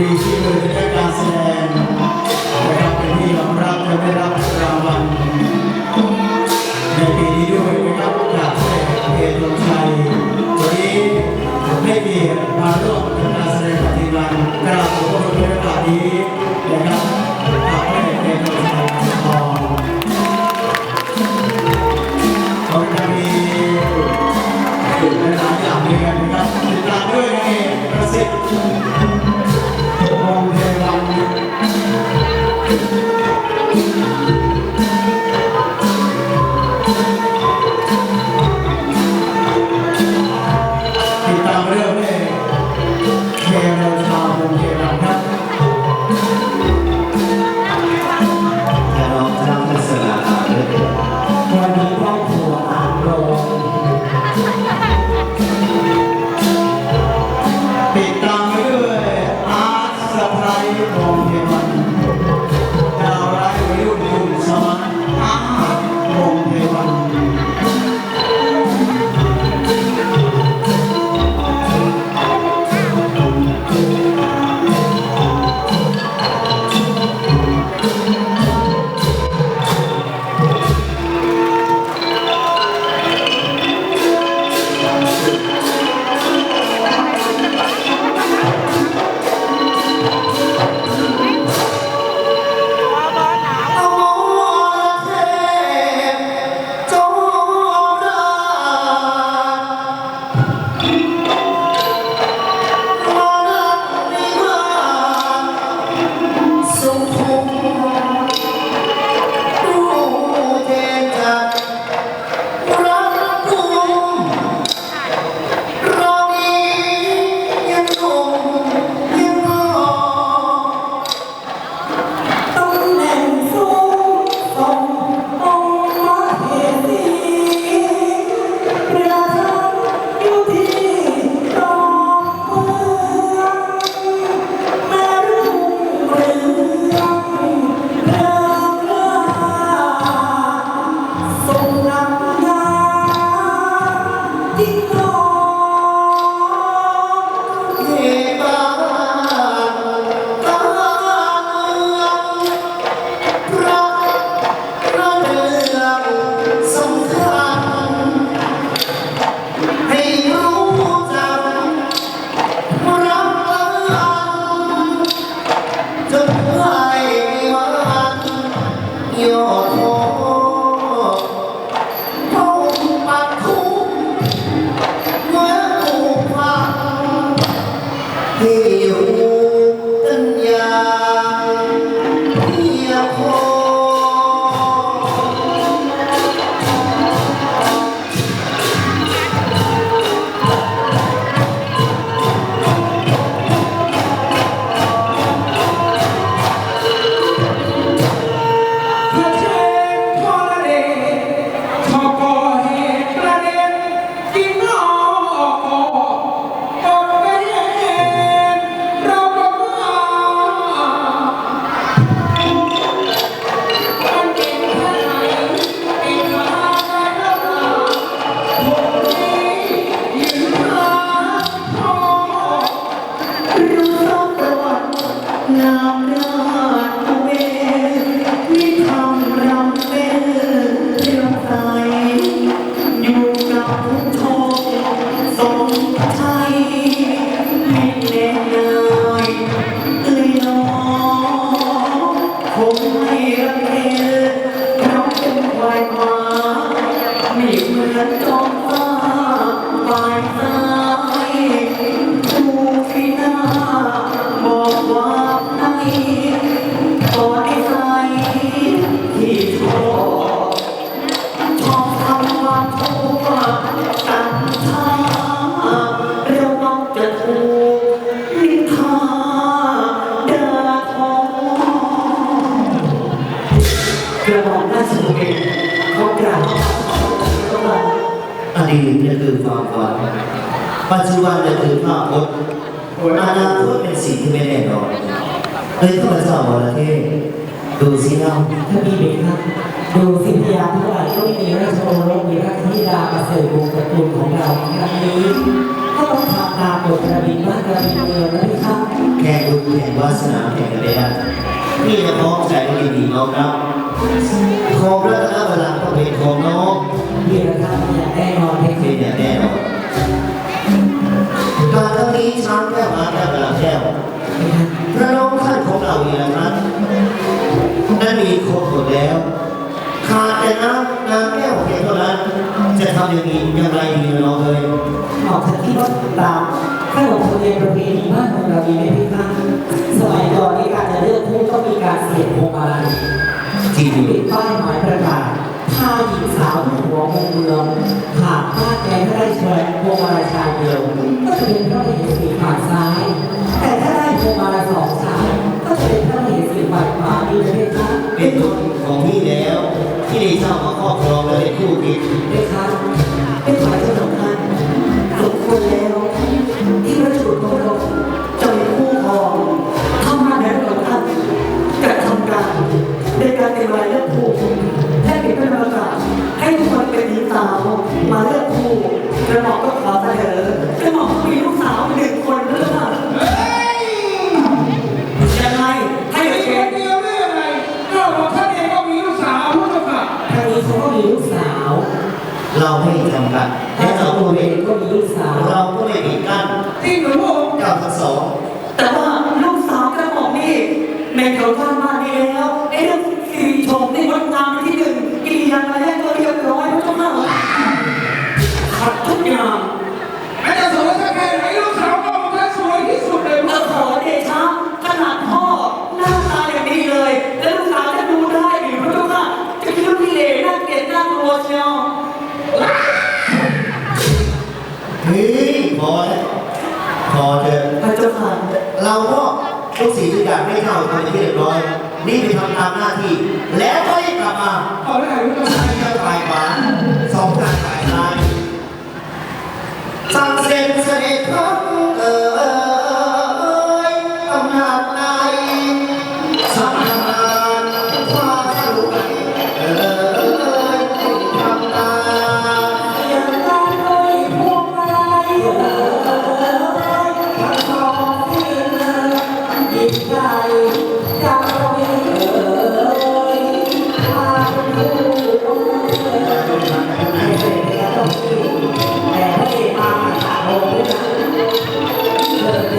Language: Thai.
มีชื่อเลยได้การแสดงนะครับเป็นที่ยอมรับในระ my Nam Nam ดีตเนี่ยคือความฝันปัจจุบันเนี่ยคือภาพพจน์อนาคตเป็นสิ่งที่ไม่แน่นอนเลยข้าพเจ้าบอกแล้วทดูสิเราถ้ามีเด็กครับดูสิทธิยาทุกวันก็มีราชโอรสมีราชธิดามาเสด็จวงตระกูลของเราครั้งนี้ก็ต้องทำตามกฎระเบียบว่ากระเบียบเมืองนะพี่ครับแข่งดูแข่งวาสนาแข่งกันเลยนะนี่จะพร้อมใจดีๆน้องครับ ของรัตนบัลลังก์ก็เป็นของน้องพี่นะครับอย่างแน่นอนเพเป็นคะอย่างแน่นอนการครั้งนี้ช้างแก้วมาแก้วกระลาแก้วพระน้องท่านของเราเองนะครับนั้นมีครบหมดแล้วขาดแต่น้ำน้ำแก้วเพียงเท่านั้น จะทำอย่างนี้อย่างไรดีน้องเลยออกจากที่ว่าตามขนบธรรมเนียมประเพณีบ้านของเรามีไหมพี่คะำกัดและและเจ้าเราตัวเอเองงก็มีลูกสาวเราก็ไม่ปิดกั้นที่หนูพระองค์เจ้าทั้งสองแต่ว่าลูกสาวกระหม่อมนี่ในแถวบ้าน เราก็ทุกสิ่งทุกอย่างให้เท่าทำเป็นที่เรียบร้อย นี่ไปทำตามหน้าที่ แล้วก็รีบกลับมาขอได้พุทธค่ะทางฝ่ายขวาสองทางฝ่ายซ้ายสั่งเสร็จเสด็จพระเอ๋